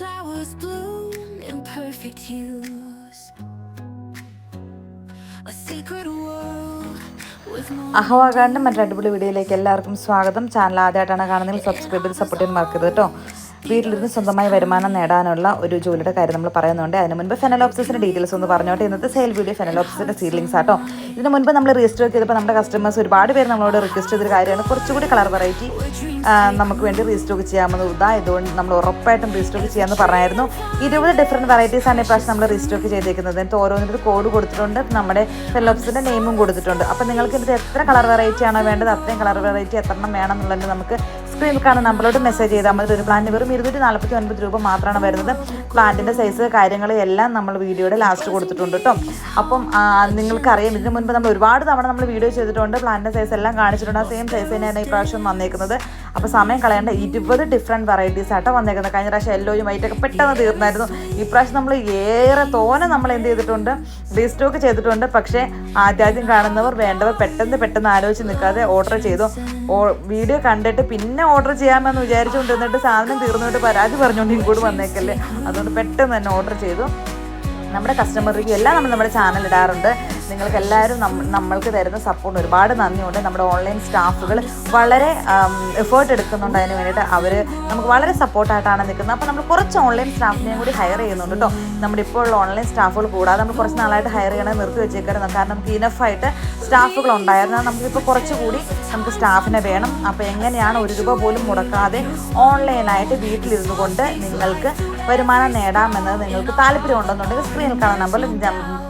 flowers bloom in perfect hues. A secret world with അഹവാകാരന്റെ മറ്റൊരു അടിപൊളി വീഡിയോയിലേക്ക് എല്ലാവർക്കും സ്വാഗതം ചാനൽ ആദ്യമായിട്ടാണ് കാണുന്നതിൽ സബ്സ്ക്രൈബ് ചെയ്ത് സപ്പോർട്ട് ചെയ്യാൻ മറക്കരുത് കേട്ടോ വീട്ടിലിരുന്ന് സ്വന്തമായി വരുമാനം നേടാനുള്ള ഒരു ജോലിയുടെ കാര്യം നമ്മൾ പറയുന്നുണ്ട്. അതിന് മുൻപ് ഫെനലോപ്സിന്റെ ഡീറ്റെയിൽസ് ഒന്ന് പറഞ്ഞോട്ടെ. ഇന്നത്തെ സെയിൽ വീഡിയോ ഫെനലോപ്സിന്റെ സീലിംഗ്സ് ആട്ടോ. ഇതിന് മുൻപ് നമ്മൾ രജിസ്റ്റർ ചെയ്തപ്പോൾ നമ്മുടെ കസ്റ്റമേഴ്സ് ഒരുപാട് പേര് നമ്മളോട് റിക്വസ്റ്റ് ചെയ്തൊരു കാര്യമാണ്. കുറച്ചുകൂടി കളർ വെറൈറ്റി നമുക്ക് വേണ്ടി റീസ്റ്റോക്ക് ചെയ്യാമെന്ന് ഇതായതുകൊണ്ട് നമ്മൾ ഉറപ്പായിട്ടും റീസ്റ്റോക്ക് ചെയ്യാമെന്ന് പറഞ്ഞായിരുന്നു. ഇരുപത് ഡിഫറെന്റ് ആണ് ഇപ്രാവശ്യം നമ്മൾ റീസ്റ്റോക്ക് ചെയ്തേക്കുന്നത്. എന്നിട്ട് ഓരോന്നിനും കോഡ് കൊടുത്തിട്ടുണ്ട്. നമ്മുടെ ഫെലോപ്സിന്റെ നെയിമും കൊടുത്തിട്ടുണ്ട്. അപ്പോൾ നിങ്ങൾക്ക് ഇതിൽ എത്ര കളർ വെറൈറ്റി ആണോ വേണ്ടത് അത്രയും കളർ വെറൈറ്റി എത്ര എണ്ണം വേണം എന്നുള്ളത് നമുക്ക് കാണുന്ന നമ്പറിലോട്ട് മെസ്സേജ് ചെയ്താൽ മതി. ഒരു പ്ലാന്റ് വെറും ഇരുന്നൂറ്റി നാൽപ്പത്തി ഒൻപത് രൂപ മാത്രമാണ് വരുന്നത്. പ്ലാന്റിന്റെ സൈസ് കാര്യങ്ങൾ എല്ലാം നമ്മൾ വീഡിയോയുടെ ലാസ്റ്റ് കൊടുത്തിട്ടുണ്ട് കേട്ടോ അപ്പം നിങ്ങൾക്കറിയാം ഇതിന് മുൻപ് നമ്മൾ ഒരുപാട് തവണ നമ്മൾ വീഡിയോ ചെയ്തിട്ടുണ്ട്. പ്ലാന്റിന്റെ സൈസ് എല്ലാം കാണിച്ചിട്ടുണ്ട്. ആ സെയിം സൈസ് തന്നെയാണ് ഈ പ്രാവശ്യം വന്നേക്കുന്നത്. അപ്പോൾ സമയം കളയേണ്ട ഇരുപത് ഡിഫറെന്റ് വെറൈറ്റീസ് ആട്ടോ വന്നേക്കുന്നത്. കഴിഞ്ഞ പ്രാവശ്യം യെല്ലോയും വൈറ്റൊക്കെ പെട്ടെന്ന് തീർന്നായിരുന്നു. ഈ പ്രാവശ്യം നമ്മൾ ഏറെ തോനെ നമ്മൾ എന്ത് ചെയ്തിട്ടുണ്ട്? റീസ്റ്റോക്ക് ചെയ്തിട്ടുണ്ട്. പക്ഷേ ആദ്യാദ്യം കാണുന്നവർ വേണ്ടവർ പെട്ടെന്ന് പെട്ടെന്ന് ആലോചിച്ച് നിൽക്കാതെ ഓർഡർ ചെയ്തു. വീഡിയോ കണ്ടിട്ട് പിന്നെ ഓർഡർ ചെയ്യാമെന്ന് വിചാരിച്ചുകൊണ്ടിരുന്നിട്ട് സാധനം തീർന്നിട്ട് പരാതി പറഞ്ഞുകൊണ്ട് ഇങ്ങോട്ട് വന്നേക്കല്ലേ. അതുകൊണ്ട് പെട്ടെന്ന് തന്നെ ഓർഡർ ചെയ്തു. നമ്മുടെ കസ്റ്റമർക്ക് എല്ലാം നമ്മൾ നമ്മുടെ ചാനൽ ഇടാറുണ്ട്. നിങ്ങൾക്ക് എല്ലാവരും നമ്മൾക്ക് തരുന്ന സപ്പോർട്ട് ഒരുപാട് നന്ദിയുണ്ട്. നമ്മുടെ ഓൺലൈൻ സ്റ്റാഫുകൾ വളരെ എഫേർട്ട് എടുക്കുന്നുണ്ട് അതിന് വേണ്ടിയിട്ട്. അവർ നമുക്ക് വളരെ സപ്പോർട്ടായിട്ടാണ് നിൽക്കുന്നത്. അപ്പോൾ നമ്മൾ കുറച്ച് ഓൺലൈൻ സ്റ്റാഫിനെയും കൂടി ഹയർ ചെയ്യുന്നുണ്ട് കേട്ടോ നമ്മുടെ ഇപ്പോൾ ഉള്ള ഓൺലൈൻ സ്റ്റാഫുകൾ കൂടാതെ നമ്മൾ കുറച്ച് നാളായിട്ട് ഹയർ ചെയ്യണത് നിർത്തി വെച്ചേക്കായിരുന്നു കാരണം നമുക്ക് ഇനഫായിട്ട് സ്റ്റാഫുകൾ ഉണ്ടായിരുന്നു. നമുക്കിപ്പോൾ കുറച്ചുകൂടി നമുക്ക് സ്റ്റാഫിനെ വേണം. അപ്പോൾ എങ്ങനെയാണ് ഒരു രൂപ പോലും മുടക്കാതെ ഓൺലൈനായിട്ട് വീട്ടിലിരുന്നു കൊണ്ട് നിങ്ങൾക്ക് വരുമാനം നേടാമെന്നത് നിങ്ങൾക്ക് താല്പര്യമുണ്ടെന്നുണ്ടെങ്കിൽ സ്ക്രീനിൽ കാണുന്ന നമ്പറിൽ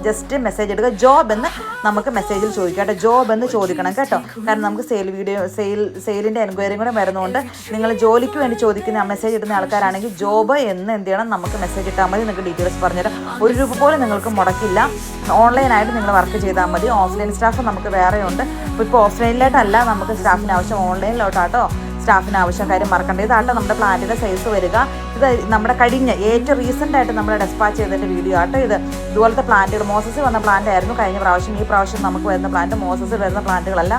ജസ്റ്റ് മെസ്സേജ് എടുക്കുക. ജോബ് എന്ന് നമുക്ക് മെസ്സേജിൽ ചോദിക്കാം കേട്ടോ. ജോബ് എന്ന് ചോദിക്കണം കേട്ടോ. കാരണം നമുക്ക് സെയിൽ വീഡിയോ സെയിൽ സെയിലിന്റെ എൻക്വയറിയും കൂടെ വരുന്നതുകൊണ്ട് നിങ്ങൾ ജോലിക്ക് വേണ്ടി ചോദിക്കുന്ന മെസ്സേജ് ഇടുന്ന ആൾക്കാരാണെങ്കിൽ ജോബ് എന്ന് എന്ത് ചെയ്യണം? നമുക്ക് മെസ്സേജ് ഇട്ടാൽ മതി. നിങ്ങൾക്ക് ഡീറ്റെയിൽസ് പറഞ്ഞുതരാം. ഒരു രൂപ പോലും നിങ്ങൾക്ക് മുടക്കില്ല. ഓൺലൈനായിട്ട് നിങ്ങൾ വർക്ക് ചെയ്താൽ മതി. ഓഫ്ലൈൻ സ്റ്റാഫ് നമുക്ക് വേറെയുണ്ട്. ഇപ്പോൾ ഓഫ്ലൈനിലായിട്ടല്ല നമുക്ക് സ്റ്റാഫിന് ആവശ്യം. ഓൺലൈനിലോട്ടാട്ടോ സ്റ്റാഫിന് ആവശ്യം കാര്യം മറക്കേണ്ടത് ഇതാട്ടോ നമ്മുടെ പ്ലാന്റിന്റെ സൈസ് വരിക. ഇത് നമ്മുടെ കഴിഞ്ഞ ഏറ്റവും റീസെന്റ് ആയിട്ട് നമ്മൾ ഡെസ്പാച്ച് ചെയ്തതിന്റെ വീഡിയോ ആട്ടോ ഇത്. ഇതുപോലത്തെ പ്ലാന്റുകൾ മോസസ് വന്ന പ്ലാന്റ് ആയിരുന്നു കഴിഞ്ഞ പ്രാവശ്യം. ഈ പ്രാവശ്യം നമുക്ക് വരുന്ന പ്ലാന്റ് മോസസ് വരുന്ന പ്ലാന്റുകളല്ല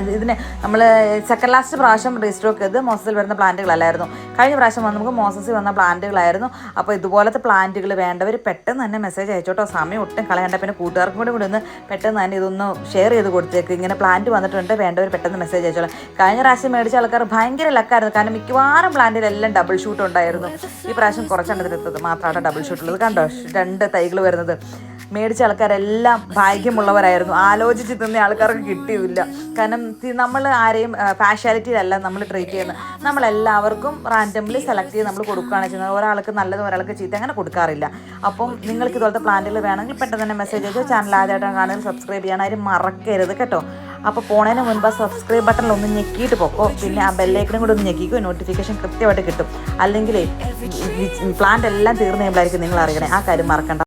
ഇതിന് നമ്മൾ സെക്കൻഡ് ലാസ്റ്റ് പ്രാവശ്യം റീസ്റ്റോക്ക് ചെയ്ത് മോസസിൽ വരുന്ന പ്ലാന്റുകളല്ലായിരുന്നു. കഴിഞ്ഞ പ്രാവശ്യം വന്ന് നമുക്ക് മോസസിൽ വന്ന പ്ലാന്റുകളായിരുന്നു. അപ്പോൾ ഇതുപോലത്തെ പ്ലാന്റുകൾ വേണ്ടവർ പെട്ടെന്ന് തന്നെ മെസ്സേജ് അയച്ചോട്ടോ. സമയം ഒട്ടും കളയണ്ട. പിന്നെ കൂട്ടുകാർക്കും കൂടി കൂടി ഒന്ന് പെട്ടെന്ന് തന്നെ ഇതൊന്ന് ഷെയർ ചെയ്ത് കൊടുത്തേക്ക്. ഇങ്ങനെ പ്ലാന്റ് വന്നിട്ടുണ്ട്. വേണ്ടവർ പെട്ടെന്ന് മെസ്സേജ് അയച്ചോളാം. കഴിഞ്ഞ പ്രാവശ്യം മേടിച്ച ആൾക്കാർ ഭയങ്കര ലക്കായിരുന്നു കാരണം മിക്കവാറും പ്ലാന്റിലെല്ലാം ഡബിൾ ഷൂട്ട് ഉണ്ടായിരുന്നു. ഈ പ്രാവശ്യം കുറച്ചെണ്ണത്തിലെത്തത് മാത്രമാണ് ഡബിൾ ഷൂട്ടുള്ളത് കണ്ടോ? രണ്ട് തൈകൾ വരുന്നത്. മേടിച്ച ആൾക്കാരെല്ലാം ഭാഗ്യമുള്ളവരായിരുന്നു. ആലോചിച്ച് തിന്ന ആൾക്കാർക്ക് കിട്ടിയില്ല. കാരണം നമ്മൾ ആരെയും പാഷ്യാലിറ്റിയിലല്ല നമ്മൾ ട്രീറ്റ് ചെയ്യുന്നത്. നമ്മളെല്ലാവർക്കും റാൻഡംലി സെലക്ട് ചെയ്ത് നമ്മൾ കൊടുക്കുകയാണ് ചെയ്യുന്നത്. ഒരാൾക്ക് നല്ലത് ഒരാൾക്ക് ചീത്ത അങ്ങനെ കൊടുക്കാറില്ല. അപ്പം നിങ്ങൾക്ക് ഇതുപോലത്തെ പ്ലാന്റുകൾ വേണമെങ്കിൽ പെട്ടെന്ന് തന്നെ മെസ്സേജ് അയച്ചോ ചാനൽ ആദ്യമായിട്ടാണ് കാണുന്നത്. സബ്സ്ക്രൈബ് ചെയ്യാൻ ആരും മറക്കരുത് കേട്ടോ. അപ്പോൾ പോണതിന് മുൻപ് ആ സബ്സ്ക്രൈബ് ബട്ടണിൽ ഒന്ന് ഞെക്കിയിട്ട് പോക്കോ. പിന്നെ ആ ബെല്ലൈക്കനും കൂടി ഒന്ന് ഞെക്കിക്കോ. നോട്ടിഫിക്കേഷൻ കൃത്യമായിട്ട് കിട്ടും. അല്ലെങ്കിൽ പ്ലാന്റ് എല്ലാം തീർന്നു കഴിയുമ്പോഴായിരിക്കും നിങ്ങൾ അറിയണേ. ആ കാര്യം മറക്കണ്ട.